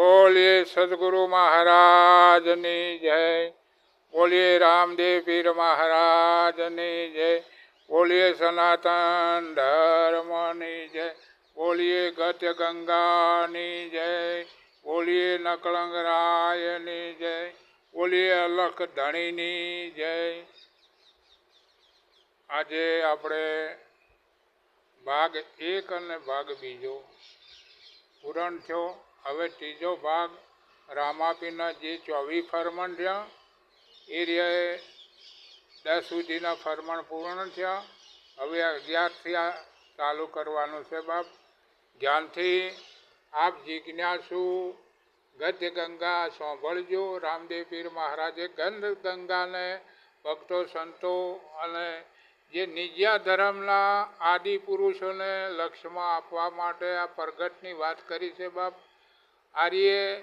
બોલીએ સદગુરુ મહારાજની જય. બોલીએ રામદેવ પીર મહારાજની જય. બોલીએ સનાતન ધર્મની જય. બોલીએ ગત્ય ગંગાની જય. બોલીએ નકળંગ રાયની જય. બોલીએ અલખ ધણીની જય. આજે આપણે ભાગ એક અને ભાગ બીજો પૂરણ થયો. હવે ત્રીજો ભાગ રામાપીના જે ચોવીસ ફરમણ થયા, એ રહ્યા દસ સુધીના ફરમણ પૂર્ણ થયા. હવે અગિયારથી આ ચાલુ કરવાનું છે બાપ. ધ્યાનથી આપ જિજ્ઞાસુ, ગદ્ય ગંગા સાંભળજો. રામદેવ પીર મહારાજે ગંધ ગંગાને, ભક્તો સંતો અને જે નિજ્યા ધર્મના આદિ પુરુષોને લક્ષ્યમાં આપવા માટે આ પ્રગટની વાત કરી છે બાપ. આર્યે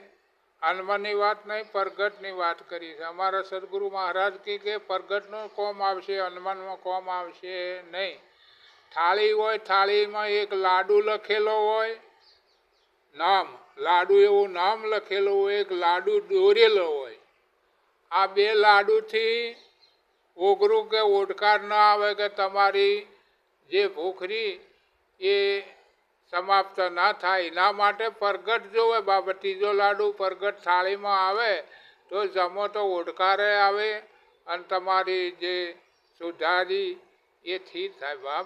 હનુમાનની વાત નહીં, પ્રગટની વાત કરી છે. અમારા સદગુરુ મહારાજ કહે કે પ્રગટનું કોમ આવશે હનુમાનમાં કોમ આવશે નહીં. થાળી હોય, થાળીમાં એક લાડુ લખેલો હોય, નામ, લાડુ એવું નામ લખેલું હોય, એક લાડુ દોરેલો હોય. આ બે લાડુથી ઓગરું કે ઓડકાર ન આવે કે તમારી જે ભૂખરી એ સમાપ્ત ના થાય. એના માટે પરગટ જોવે. બાબત ત્રીજો લાડુ પરગટ થાળીમાં આવે તો જમો તો ઓડકારે આવે અને તમારી જે સુધારી એ થી થાય બાપ.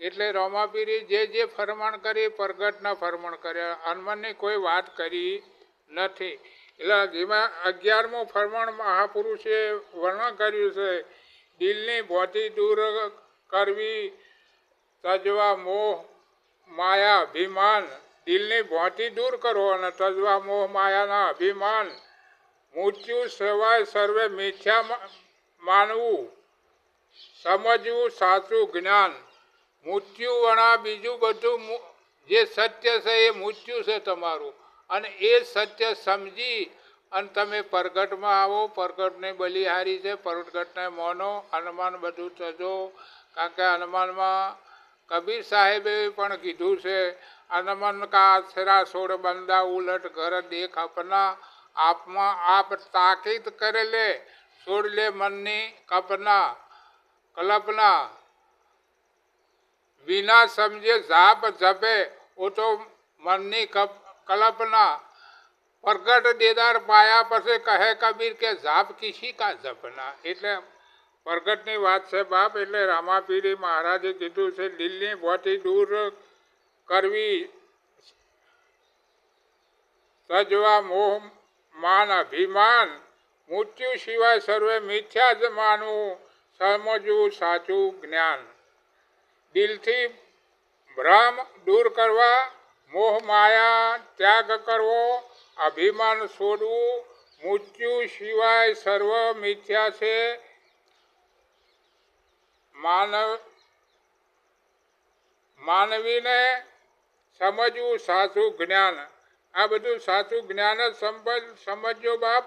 એટલે રોમાપીરી જે જે ફરમાણ કરી પરગટના ફરમાણ કર્યા. હનુમાનની કોઈ વાત કરી નથી. એટલે જેમાં અગિયારમું ફરમાણ મહાપુરુષે વર્ણન કર્યું છે, દિલની ભોતી દૂર કરવી તજવા મોહ માયા અભિમાન, દિલની ભોંતી દૂર કરો અને તજવા મોહ માયાના અભિમાન. મૃત્યુ સિવાય સર્વે મિથ્યા માનવું, સમજવું સાચું જ્ઞાન. મૃત્યુ વણા બીજું બધું જે સત્ય છે એ મૃત્યુ છે તમારું. અને એ સત્ય સમજી અને તમે પ્રગટમાં આવો, પ્રગટને બલિહારી છે, પ્રગટને મોનો, હનુમાન બધું તજો. કારણ કે હનુમાનમાં કબીર સાહેબે પણ કીધું છે, અનમન કા અથરા છોડ બંદા ઉલટ ઘર દેખ અપના આપમાં આપ તાકીદ કરે લે છોડ લે મનની કપના, કલ્પના. વિના સમજે ઝાપ જપે, ઓ તો મનની કલ્પના. પ્રગટ દેદાર પાયા પછી કહે કબીર કે ઝાપ કિસી કા જપના? એટલે પ્રગટની વાત છે બાપ એટલે રામાપીરી મહારાજે કીધું છે, દિલની ભોથી દૂર કરવી, સજવા મોહ, માન અભિમાન, મૃત્યુ સિવાય સર્વે મિથ્યા જ માનવું સમજવું સાચું જ્ઞાન. દિલથી ભ્રમ દૂર કરવા, મોહ માયા ત્યાગ કરવો, અભિમાન છોડવું મૃત્યુ સિવાય સર્વ મિથ્યા છે માનવ માનવીને સમજવું સાચું જ્ઞાન. આ બધું સાચું જ્ઞાન જ સમજ સમજો બાપ.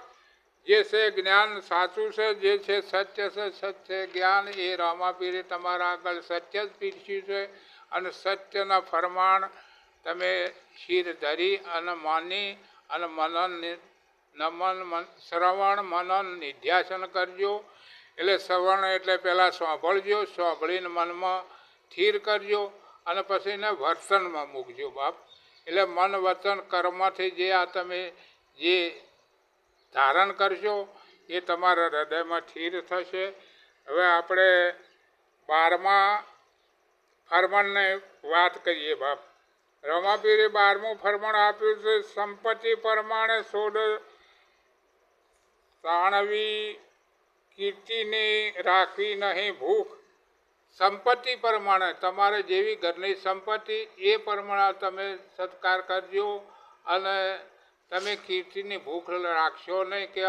જે છે જ્ઞાન સાચું છે, જે છે સત્ય છે, સત્ય જ્ઞાન એ રામાપીરે તમારા આગળ સત્ય જ પીરસ્યું છે. અને સત્યના ફરમાણ તમે શિર ધરી અને માની અને મનન નમન શ્રવણ, મનન નિધ્યાસન કરજો. એટલે સવર્ણ એટલે પહેલાં સાંભળજો, સાંભળીને મનમાં સ્થિર કરજો અને પછી એને વર્તનમાં મૂકજો, બાપ. એટલે મન વચન કર્મથી જે આ તમે જે ધારણ કરશો એ તમારા હૃદયમાં સ્થિર થશે. હવે આપણે બારમા ફરમણને વાત કરીએ, બાપ. રમાપીરે બારમું ફરમણ આપ્યું છે, સંપત્તિ પ્રમાણે સોડ તાણવી કીર્તિની રાખવી નહીં ભૂખ. સંપત્તિ પ્રમાણે તમારે જેવી ઘરની સંપત્તિ, એ પ્રમાણે તમે સત્કાર કરજો અને તમે કીર્તિની ભૂખ રાખશો નહીં કે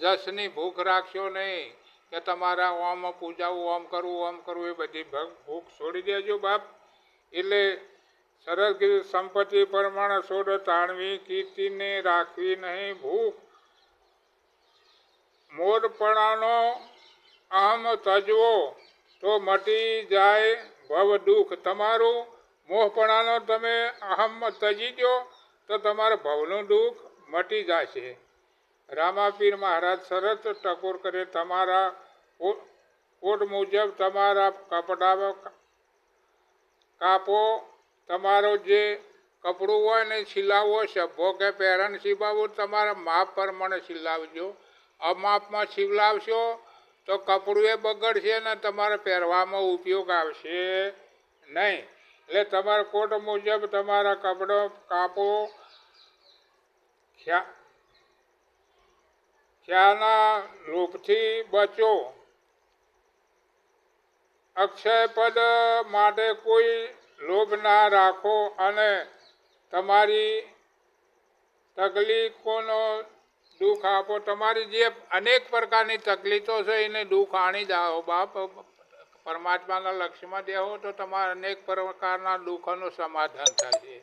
જશની ભૂખ રાખશો નહીં કે તમારા ઓમ પૂજાવું, ઓમ કરવું ઓમ કરવું, એ બધી ભૂખ છોડી દેજો બાપ. એટલે સરસ સંપત્તિ પ્રમાણે છોડ તાણવી, કીર્તિને રાખવી નહીં ભૂખ. મોરપણાનો અહમ તજવો, તો મટી જાય ભવ દુઃખ. તમારું મોહપણાનો તમે અહમ તજી દો, તો તમારા ભવનું દુઃખ મટી જશે. રામાપીર મહારાજ સરસ ટકોર કરે, તમારા કોટ મુજબ તમારા કપડામાં કાપો. તમારો જે કપડું હોય ને, સિલાવો સભો કે પહેરણ સિવાવો તમારા માપ પ્રમાણે સિલાવજો. અમાપમાં સિવલાવશો તો કપડું એ બગડશે ને તમારે પહેરવામાં ઉપયોગ આવશે નહીં. એટલે તમારા કોટ મુજબ તમારા કપડો કાપો. ખ્યા, ખ્યાના લોભથી બચો. અક્ષય પદ માટે કોઈ લોભ ના રાખો અને તમારી તકલીફોનો દુઃખ આપો. તમારી જે અનેક પ્રકારની તકલીફો છે, એને દુઃખ આણી જાઓ બાપ. પરમાત્માના લક્ષ્યમાં દેવો તો તમારા અનેક પ્રકારના દુઃખોનું સમાધાન થશે.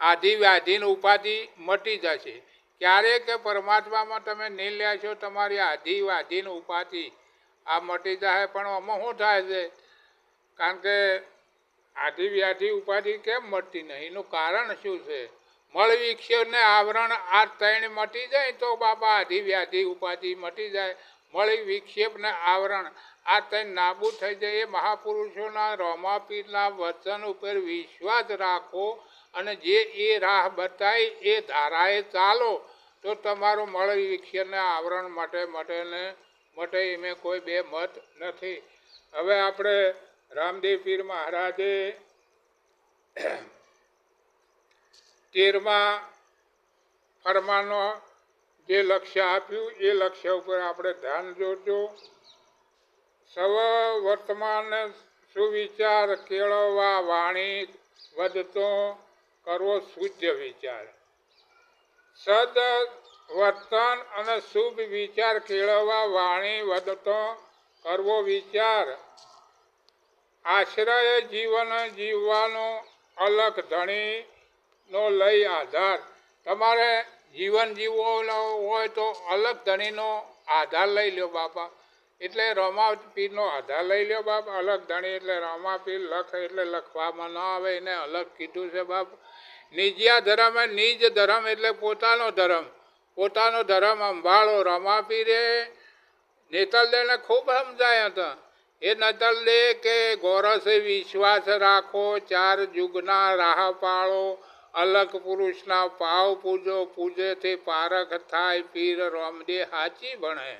આધિ વ્યાધિની ઉપાધિ મટી જશે. ક્યારે કે પરમાત્મામાં તમે નહીં લેશો તમારી આધિ વ્યાધિની ઉપાધિ આ મટી જાય. પણ આમાં શું થાય છે? કારણ કે આધિ વ્યાધિ ઉપાધિ કેમ મટતી નહીં? એનું કારણ શું છે? મળ વિક્ષેપને આવરણ આ ત્રણ મટી જાય તો બાબા આધિ વ્યાધિ ઉપાધિ મટી જાય. મળી વિક્ષેપને આવરણ આ ત્રણ નાબૂદ થઈ જાય. એ મહાપુરુષોના રોમાપીરના વચન ઉપર વિશ્વાસ રાખો અને જે એ રાહ બતાવી એ ધારાએ ચાલો. તો તમારું મળ વિક્ષેપને આવરણ માટે મટેને મટે માટે કોઈ બે મત નથી. હવે આપણે રામદેવ પીર મહારાજે તેરમા ફરમાનો જે લક્ષ્ય આપ્યું, એ લક્ષ્ય ઉપર આપણે ધ્યાન જોજો. સવ વર્તમાન સુવિચાર કેળવવા વાણી વધતો, કરવો શુદ્ધ વિચાર. સદ વર્તન અને શુભ વિચાર કેળવવા વાણી વધતો, કરવો વિચાર. આશ્રય જીવન જીવવાનો અલગ ધણીનો લઈ આધાર. તમારે જીવન જીવવું હોય તો અલગ ધણીનો આધાર લઈ લો બાપા. એટલે રમાપીરનો આધાર લઈ લો બાપ. અલગ ધણી એટલે રમાપીર, લખ એટલે લખવામાં ન આવે, એને અલગ કીધું છે બાપ. નિજ્યા ધર્મ નિજ ધર્મ એટલે પોતાનો ધર્મ. પોતાનો ધર્મ સંભાળો રમાપીરે. નેતલદેને ખૂબ સમજાયા હતા. એ નતલદે કે ગોરસે વિશ્વાસ રાખો, ચાર જુગના રાહ પાળો. અલગ પુરુષના પાવ પૂજો, પૂજેથી પારખ થાય, પીર રોમદે હાચી ભણે.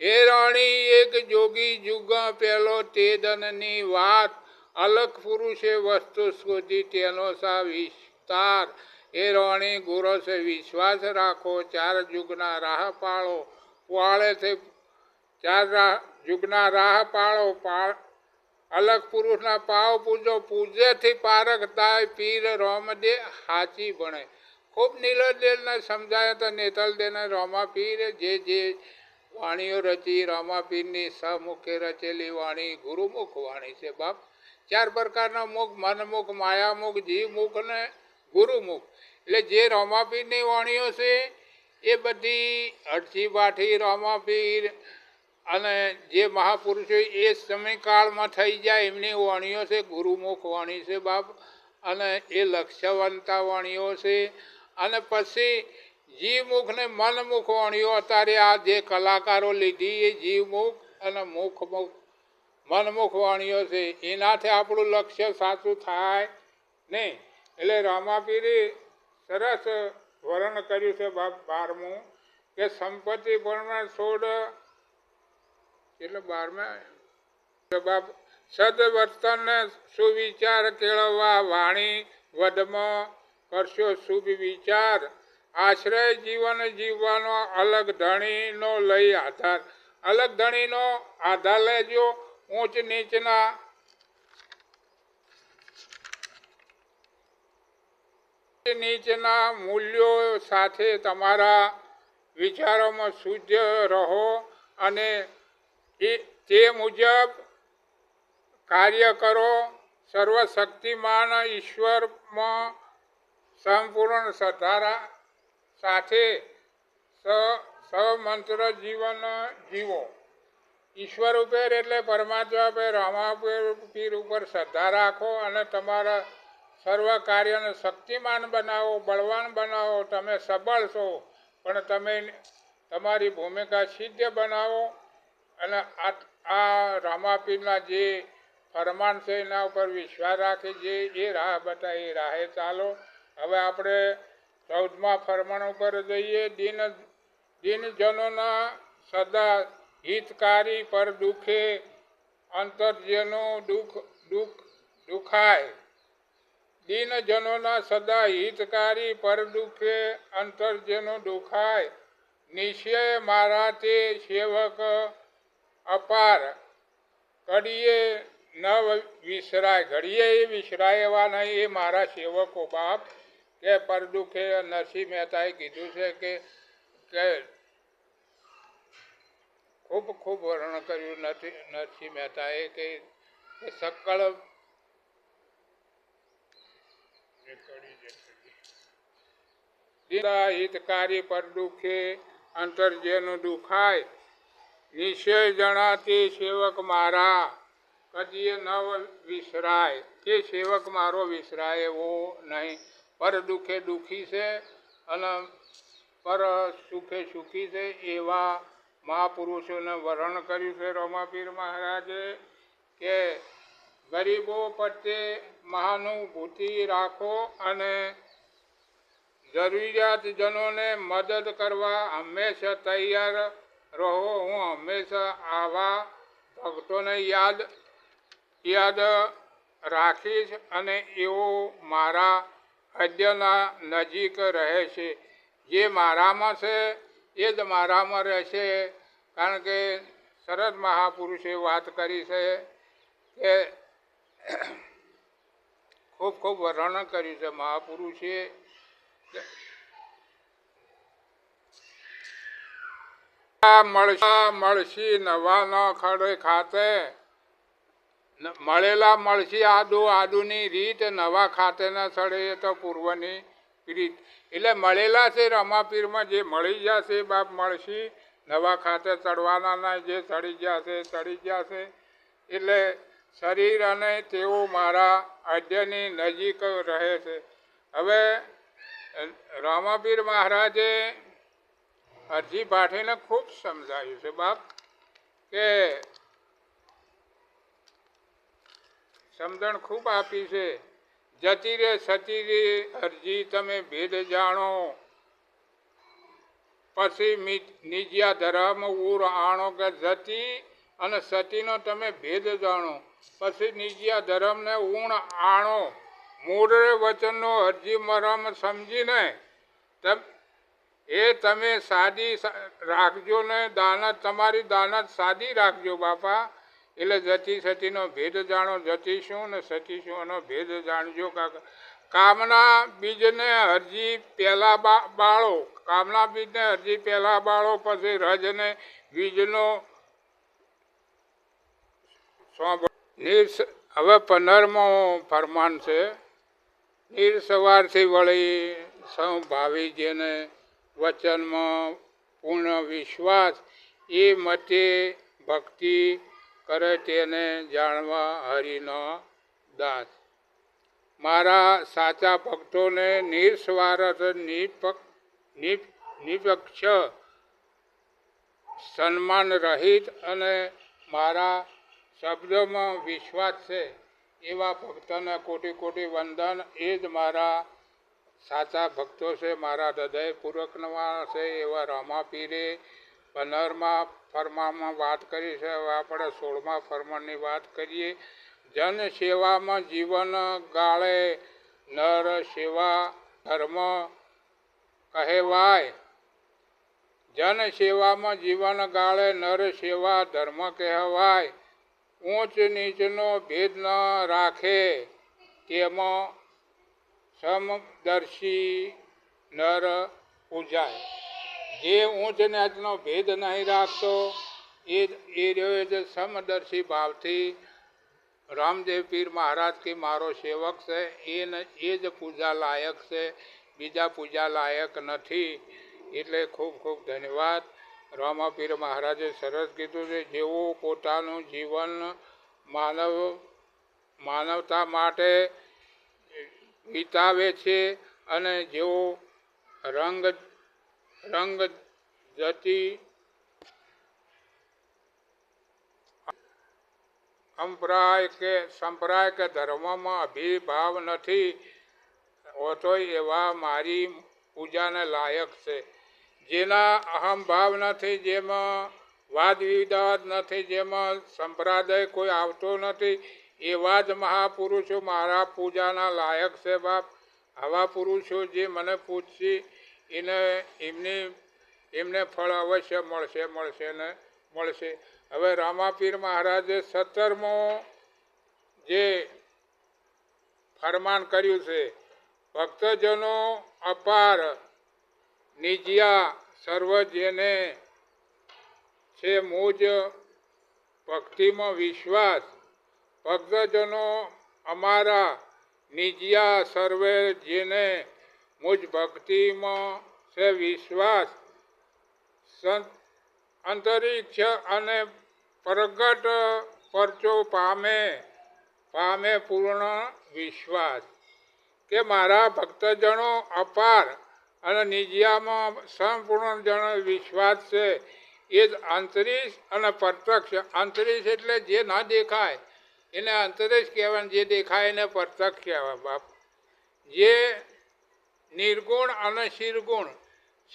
એ રાણી, એક જોગી જુગ પેલો તેદનની વાત. અલગ પુરુષે વસ્તુ શોધી તેનો સા વિસ્તાર. એ રાણી, ગુરસે વિશ્વાસ રાખો, ચાર જુગના રાહ પાળો. વાળેથી ચાર રાહ જુગના રાહ પાળો, પા અલગ પુરુષના પાવ પૂજો, પૂજ્યથી પારક થાય, પીર રોમદે હાચી ભણે. ખૂબ નીલદેલને તો હતા નેતલદેને રોમા પીર, જે જે વાણીઓ રચી રામાપીરની સહમુખે રચેલી વાણી, ગુરુમુખ વાણી છે બાપ. ચાર પ્રકારના મુખ, મનમુખ, માયામુખ, જીવમુખ ને ગુરુમુખ. એટલે જે રામાપીરની વાણીઓ છે, એ બધી અડચી બાઠી રામાપીર અને જે મહાપુરુષો એ સમયકાળમાં થઈ જાય એમની વાણીઓ છે, ગુરુમુખ વાણી છે બાપ, અને એ લક્ષ્યવંતા વાણીઓ છે. અને પછી જીવમુખ ને મનમુખ વાણીઓ, અત્યારે આ જે કલાકારો લીધી એ જીવમુખ અને મુખમુખ મનમુખ વાણીઓ છે. એનાથી આપણું લક્ષ્ય સાચું થાય નહીં. એટલે રામાપીરે સરસ વર્ણન કર્યું છે બાપ બારમું, કે સંપત્તિ પણ છોડ એટલે બારમા બાપ સદવર્તન સુવિચાર કેળવવા વાણી વધમાં કરશો શુભ વિચાર આશ્રય જીવન જીવવાનો અલગ ધણીનો લઈ આધાર. અલગ ધણીનો આધાર લેજો ઊંચ નીચના. નીચના મૂલ્યો સાથે તમારા વિચારોમાં શુદ્ધ રહો અને એ, તે મુજબ કાર્ય કરો, સર્વશક્તિમાન ઈશ્વરમાં સંપૂર્ણ સધારા સાથે સમંત્ર જીવન જીવો. ઈશ્વર ઉપર એટલે પરમાત્મા ઉપર, રામા ઉપર પીર ઉપર શ્રદ્ધા રાખો અને તમારા સર્વ કાર્યને શક્તિમાન બનાવો, બળવાન બનાવો, તમે સબળ છો, પણ તમે તમારી ભૂમિકા સિદ્ધ બનાવો. અને આ રામાપીરના જે ફરમાન છે, એના ઉપર વિશ્વાસ રાખે જે એ રાહ બતાવી, એ રાહે ચાલો. હવે આપણે ચૌદમા ફરમાન ઉપર જઈએ. દિન દિનજનોના સદા હિતકારી પર દુઃખે, અંતરજનો દુઃખ દુઃખ દુખાય. દિનજનોના સદા હિતકારી પર દુઃખે, અંતરજનો દુખાય. નિશ્ચય મારા તે સેવક અપાર. ઘડીએ ન વિસરાય. ઘડીએ એ વિસરાય એવા નહીં એ મારા સેવકો બાપ કે પરદુખે નરસિંહ મહેતાએ કીધું છે કે કે ખૂબ ખૂબ વર્ણન કર્યું નથી નરસિંહ મહેતાએ કે સકળ હિતકારી પર દુઃખે અંતર જેનું દુખાય. નિશ્ચય જણાતી સેવક મારા. કદીએ ન વિસરાય. તે સેવક મારો વિસરાય એવો નહીં. પર દુઃખે દુઃખી છે અને પર સુખે સુખી છે એવા મહાપુરુષોને વર્ણન કર્યું છે રમાપીર મહારાજે કે ગરીબો પ્રત્યે મહાનુભૂતિ રાખો અને જરૂરિયાતજનોને મદદ કરવા હંમેશા તૈયાર રહો, હું હંમેશા આવા ભક્તોને યાદ યાદ રાખીશ અને એઓ મારા હૃદયના નજીક રહે છે. જે મારામાં છે, એ જ મારામાં રહેશે. કારણ કે શરદ મહાપુરુષે વાત કરી છે કે ખૂબ ખૂબ વર્ણન કર્યું છે મહાપુરુષે. મળશા નવા ન ખડે ખાતે. મળેલા મળશી આદુ, આદુની રીત, નવા ખાતે ન સડે એ તો પૂર્વની રીત. એટલે મળેલા છે રમાપીરમાં, જે મળી જશે બાપ મળશી. નવા ખાતે ચડવાના ના જે ચડી છે ચડી છે એટલે શરીર અને તેઓ મારા અધ્યની નજીક રહે છે. હવે રામાપીર મહારાજે અરજી પાઠીને ખૂબ સમજાયું છે. બાપ, કે સમજણ ખૂબ આપી છે. જતી રે સતી રે અરજી તમે ભેદ જાણો. પછી નિજ્યા ધર્મ ઉર આણો કે જતી અને સતીનો તમે ભેદ જાણો. પછી નિજ્યા ધર્મને ઊણ આણો. મૂળ વચનનો અરજી મરમ સમજીને એ તમે સાદી રાખજો ને દાનત, તમારી દાનત સાદી રાખજો બાપા. એટલે જતી સતીનો ભેદ જાણો, જતી શું ને સતી શું એનો ભેદ જાણજો કાકા. કામના બીજને અરજી પહેલા બાળો. કામના બીજને અરજી પહેલા બાળો, પછી રજને બીજનો હવે પંદરમો ફરમાન છે. નિર સવારથી વળી સૌ ભાવી વચનમાં પૂર્ણ વિશ્વાસ એ મતે ભક્તિ કરે તેને જાણવા હરિનો દાસ. મારા સાચા ભક્તોને નિસ્વાર્થ નિપક નિપ- નિપક્ષ સન્માન રહિત અને મારા શબ્દોમાં વિશ્વાસ છે એવા ભક્તને કોટી કોટી વંદન એ જ મારા સાચા ભક્તો છે મારા હૃદય પૂરકનવા છે એવા રામાપીરે પંદરમાં ફરમામાં વાત કરી છે. હવે આપણે સોળમા ફરમાનની વાત કરીએ. જન સેવામાં જીવન ગાળે, નર સેવા ધર્મ કહેવાય. જન સેવામાં જીવન ગાળે, નર સેવા ધર્મ કહેવાય. ઊંચ નીચનો ભેદ ન રાખે. તેમાં સમદર્શી નર પૂજાય. જે ઊંચ નાચનો ભેદ નહીં રાખતો, એ એ રહ્યો છે સમદર્શી ભાવથી. રામદેવ પીર મહારાજ કે મારો સેવક છે એને એ જ પૂજા લાયક છે, બીજા પૂજા લાયક નથી. એટલે ખૂબ ખૂબ ધન્યવાદ. રામાપીર મહારાજે સરસ કીધું છે, જેઓ પોતાનું જીવન માનવ માનવતા માટે વિતાવે છે અને જેઓ રંગ રંગ જતી સંપ્રાય કે સંપ્રાય કે ધર્મમાં અભિભાવ નથી હોતો એવા મારી પૂજાને લાયક છે. જેના અહમભાવ નથી, જેમાં વાદ વિવાદ નથી, જેમાં સંપ્રદાય કોઈ આવતો નથી એવા જ મહાપુરુષો મારા પૂજાના લાયક છે બાપ. આવા પુરુષો જે મને પૂછશે એને એમની, એમને ફળ અવશ્ય મળશે મળશે ને મળશે. હવે રામાપીર મહારાજે સત્તરમો જે ફરમાન કર્યું છે, ભક્તજનો અપાર નિજિયા સર્વ જેને છે મુજ, ભક્તિમાં વિશ્વાસ ભક્તજનો અમારા નિજિયા સર્વે જેને મુજ ભક્તિમાં છે વિશ્વાસ, સંત અંતરિક્ષ અને પ્રગટ પરચો પામે પામે પૂર્ણ વિશ્વાસ. કે મારા ભક્તજનો અપાર અને નિજિયામાં સંપૂર્ણ જણ વિશ્વાસ છે, એ જ અંતરીક્ષ અને પ્રત્યક્ષ. અંતરીક્ષ એટલે જે ના દેખાય એને અંતરીક્ષ કહેવાય જે દેખાય એને પ્રત્યક્ષ કહેવાય બાપ. જે નિર્ગુણ અને શિરગુણ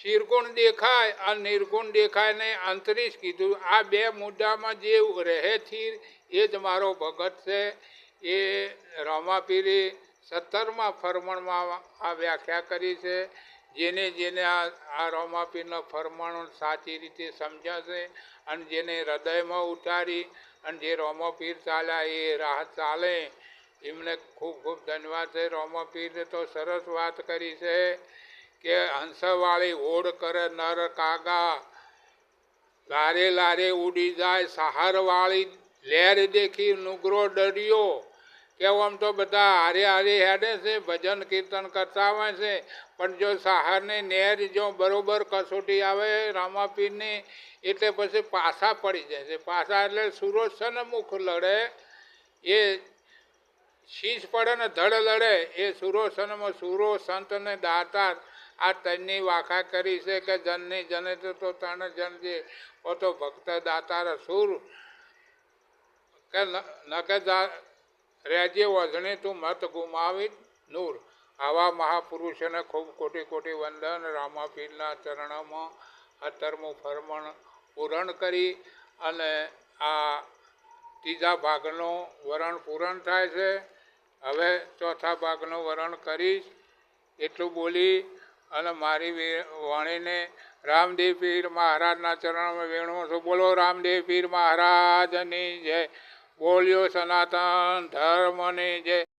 શિરગુણ દેખાય અને નિર્ગુણ દેખાય ને અંતરીક્ષ કીધું. આ બે મુદ્દામાં જે રહે છે એ જ મારો ભગત છે. એ રામાપીરે સત્તરમાં ફરમણમાં આ વ્યાખ્યા કરી છે. જેને જેને આ આ રોમાપીરના ફરમાનો સાચી રીતે સમજાશે અને જેને હૃદયમાં ઉતારી અને જે રામાપીર ચાલ્યા એ રાહ ચાલે. એમને ખૂબ ખૂબ ધન્યવાદ છે. રામાપીરે તો સરસ વાત કરી છે કે હંસવાળી ઓડ કરે નર કાગા. લારે લારે ઉડી જાય. સહારવાળી લહેર દેખી નુગરો ડર્યો. કે આમ તો બધા હારે હારે હેડે છે, ભજન કીર્તન કરતા હોય છે. પણ જો સહારની નેર જો બરોબર કસોટી આવે રામાપીરની, એટલે પછી પાછા પડી જાય છે. પાછા એટલે સુરજ મુખ લડે, એ શીશ પડે ને ધડ લડે, એ સુરોસનમાં સુરો સંતને દાતાર દાતા આ તનની વાખા કરી છે કે જનની જને તો તણ જન જે તો ભક્ત દાતાર સુર કે ન કે રહેજે વજણે તું મત ગુમાવી નૂર. આવા મહાપુરુષોને ખૂબ કોટી કોટી વંદન રામાપીરના ચરણમાં અત્તરમું ફરમણ પૂરણ કરી અને આ ત્રીજા ભાગનું વરણ પૂરણ થાય છે. હવે ચોથા ભાગનું વરણ કરીશ. એટલું બોલી અને મારી વાણીને રામદેવ પીર મહારાજના ચરણમાં વેણું છું. બોલો રામદેવ પીર મહારાજની જય. બોલ્યો સનાતન ધર્મની જય